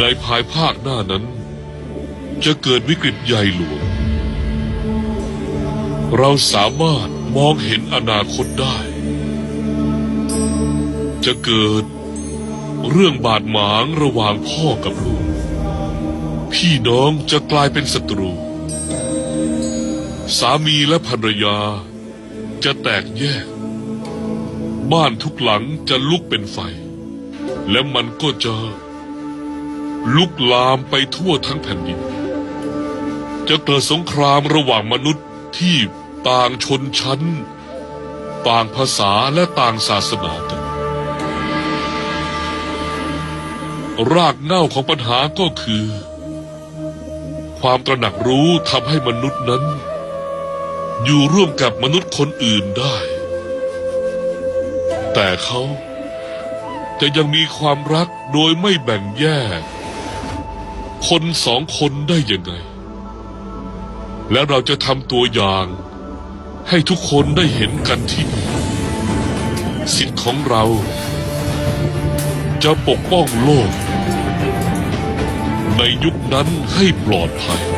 ในภายภาคหน้านั้น จะเกิดวิกฤตใหญ่หลวง เราสามารถมองเห็นอนาคตได้ จะเกิดเรื่องบาดหมางระหว่างพ่อกับลูก พี่น้องจะกลายเป็นศัตรู สามีและภรรยาจะแตกแยก บ้านทุกหลังจะลุกเป็นไฟ และมันก็จะ ลุกลามไปทั่วทั้งแผ่นดิน จะเกิดสงครามระหว่างมนุษย์ที่ต่างชนชั้น ต่างภาษาและต่างศาสนากัน รากเหง้าของปัญหาก็คือ ความตระหนักรู้ทำให้มนุษย์นั้น อยู่ร่วมกับมนุษย์คนอื่นได้ แต่เขาจะยังมีความรักโดยไม่แบ่งแยก คนสองคนได้ยังไง และเราจะทำตัวอย่าง ให้ทุกคนได้เห็นกันที่นี่สิทธิ์ของเรา จะปกป้องโลก ในยุคนั้นให้ปลอดภัย